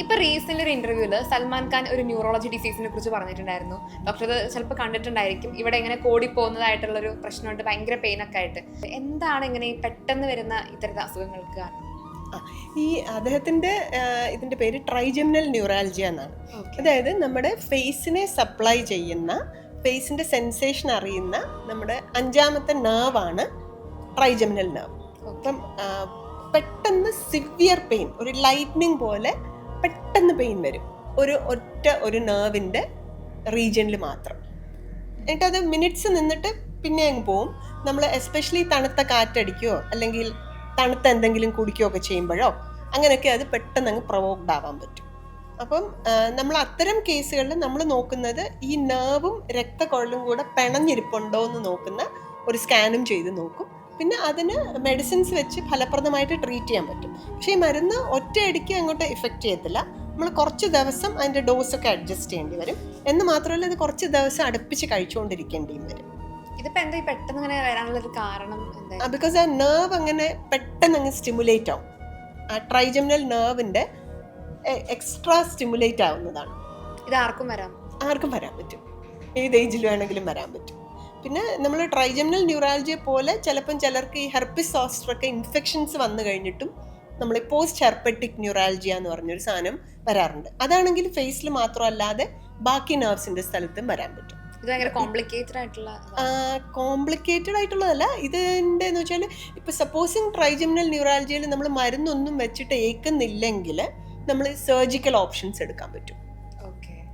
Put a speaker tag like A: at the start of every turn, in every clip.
A: ഇപ്പൊ റീസെന്റ് ഒരു ഇന്റർവ്യൂൽ സൽമാൻ ഖാൻ ഒരു ന്യൂറോളജി ഡിസീസിനെ കുറിച്ച് പറഞ്ഞിട്ടുണ്ടായിരുന്നു. ഡോക്ടർ അത് ചിലപ്പോൾ കണ്ടിട്ടുണ്ടായിരിക്കും. ഇവിടെ ഇങ്ങനെ കോടി പോകുന്നതായിട്ടുള്ള ഒരു പ്രശ്നമുണ്ട്. ഭയങ്കര പെയിനൊക്കെ ആയിട്ട്. എന്താണ് ഇങ്ങനെ പെട്ടെന്ന് വരുന്ന ഇത്തരത്തെ അസുഖങ്ങൾക്ക് കാരണം?
B: ഈ അദ്ദേഹത്തിന്റെ ഇതിന്റെ പേര് ട്രൈജെമിനൽ ന്യൂറാലജിയ എന്നാണ്. അതായത് നമ്മുടെ ഫേസിനെ സപ്ലൈ ചെയ്യുന്ന ഫേസിന്റെ സെൻസേഷൻ അറിയുന്ന നമ്മുടെ അഞ്ചാമത്തെ nerve-ആണ് ട്രൈജെമിനൽ നെർവ് അപ്പം പെട്ടെന്ന് സിവിയർ പെയിൻ ഒരു ലൈറ്റ്നിങ് പോലെ പെട്ടെന്ന് പെയിൻ വരും. ഒരു ഒറ്റ ഒരു നേർവിന്റെ റീജിയനിൽ മാത്രം. എന്നിട്ട് അത് മിനിറ്റ്സ് നിന്നിട്ട് പിന്നെ അങ്ങ് പോവും. നമ്മൾ എസ്പെഷ്യലി തണുത്ത കാറ്റടിക്കുകയോ അല്ലെങ്കിൽ തണുത്ത എന്തെങ്കിലും കുടിക്കുകയോ ഒക്കെ ചെയ്യുമ്പോഴോ അങ്ങനെയൊക്കെ അത് പെട്ടെന്ന് അങ്ങ് പ്രൊവോക്ഡ് ആവാൻ പറ്റും. അപ്പം നമ്മൾ അത്തരം കേസുകളിൽ നമ്മൾ നോക്കുന്നത് ഈ നേർവും രക്തക്കൊഴലും കൂടെ പിണഞ്ഞിരിപ്പുണ്ടോ എന്ന് നോക്കുന്ന ഒരു സ്കാനും ചെയ്ത് നോക്കും. പിന്നെ അതിന് മെഡിസിൻസ് വെച്ച് ഫലപ്രദമായിട്ട് ട്രീറ്റ് ചെയ്യാൻ പറ്റും. പക്ഷേ ഈ മരുന്ന് ഒറ്റയടിക്ക് അങ്ങോട്ട് ഇഫക്റ്റ് ചെയ്യത്തില്ല. നമ്മൾ കുറച്ച് ദിവസം അതിന്റെ ഡോസൊക്കെ അഡ്ജസ്റ്റ് ചെയ്യേണ്ടി വരും. എന്ന് മാത്രമല്ല ഇത് കുറച്ച് ദിവസം അടുപ്പിച്ച് കഴിച്ചുകൊണ്ടിരിക്കേണ്ടിയും വരും.
A: ഇതിപ്പോ എന്താ പെട്ടെന്ന് ഇങ്ങനെ വരാനുള്ള ഒരു കാരണം
B: ബിക്കോസ് ആ നെർവ് അങ്ങനെ പെട്ടെന്ന് അങ്ങ് സ്റ്റിമുലേറ്റ് ആവും. ആ ട്രൈജമിനൽ നെർവിന്റെ എക്സ്ട്രാ സ്റ്റിമുലേറ്റ് ആവുന്നതാണ്.
A: ഇത് ആർക്കും വരാം?
B: ആർക്കും വരാൻ പറ്റും. ഏത് ഏജിൽ വേണമെങ്കിലും വരാൻ പറ്റും. പിന്നെ നമ്മൾ ട്രൈജമിനൽ ന്യൂറാലജിയെ പോലെ ചിലപ്പം ചിലർക്ക് ഈ ഹെർപ്പിസ് സോസ്റ്ററൊക്കെ ഇൻഫെക്ഷൻസ് വന്നു കഴിഞ്ഞിട്ടും നമ്മൾ പോസ്റ്റ് ഹെർപ്പറ്റിക് ന്യൂറാലജിയ എന്ന് പറഞ്ഞൊരു സാധനം വരാറുണ്ട്. അതാണെങ്കിൽ ഫേസിൽ മാത്രമല്ലാതെ ബാക്കി നേർവ്സിന്റെ സ്ഥലത്തും വരാൻ പറ്റും.
A: കോംപ്ലിക്കേറ്റഡ് ആയിട്ടുള്ള
B: കോംപ്ലിക്കേറ്റഡ് ആയിട്ടുള്ളതല്ല. ഇതിന്റെ എന്ന് വെച്ചാൽ ഇപ്പോൾ സപ്പോസിങ് ട്രൈജമിനൽ ന്യൂറാലജിയിൽ നമ്മൾ മരുന്നൊന്നും വെച്ചിട്ട് ഏക്കുന്നില്ലെങ്കിൽ നമ്മൾ സർജിക്കൽ ഓപ്ഷൻസ് എടുക്കാൻ പറ്റും.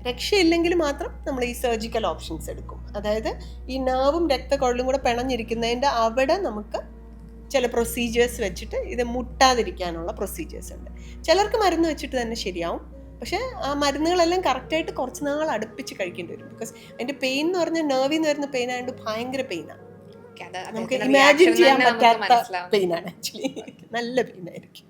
B: രക്ഷയില്ലെങ്കിൽ മാത്രം നമ്മൾ ഈ സർജിക്കൽ ഓപ്ഷൻസ് എടുക്കും. അതായത് ഈ നാവും രക്തക്കൊഴലും കൂടെ പിണഞ്ഞിരിക്കുന്നതിന്റെ അവിടെ നമുക്ക് ചില പ്രൊസീജിയേഴ്സ് വെച്ചിട്ട് ഇത് മുട്ടാതിരിക്കാനുള്ള പ്രൊസീജിയേഴ്സ് ഉണ്ട്. ചിലർക്ക് മരുന്ന് വെച്ചിട്ട് തന്നെ ശരിയാവും. പക്ഷേ ആ മരുന്നുകളെല്ലാം കറക്റ്റായിട്ട് കുറച്ച് നാൾ അടുപ്പിച്ച് കഴിക്കേണ്ടി വരും. ബിക്കോസ് അതിന്റെ പെയിൻ എന്ന് പറഞ്ഞാൽ നെർവിൽ നിന്ന് വരുന്ന പെയിൻ ആയതുകൊണ്ട് ഭയങ്കര പെയിനാണ് നമുക്ക് ഇമാജിൻ ചെയ്യാൻ പറ്റാത്ത പെയിനാണ് ആക്ച്വലി നല്ല പെയിനായിരിക്കും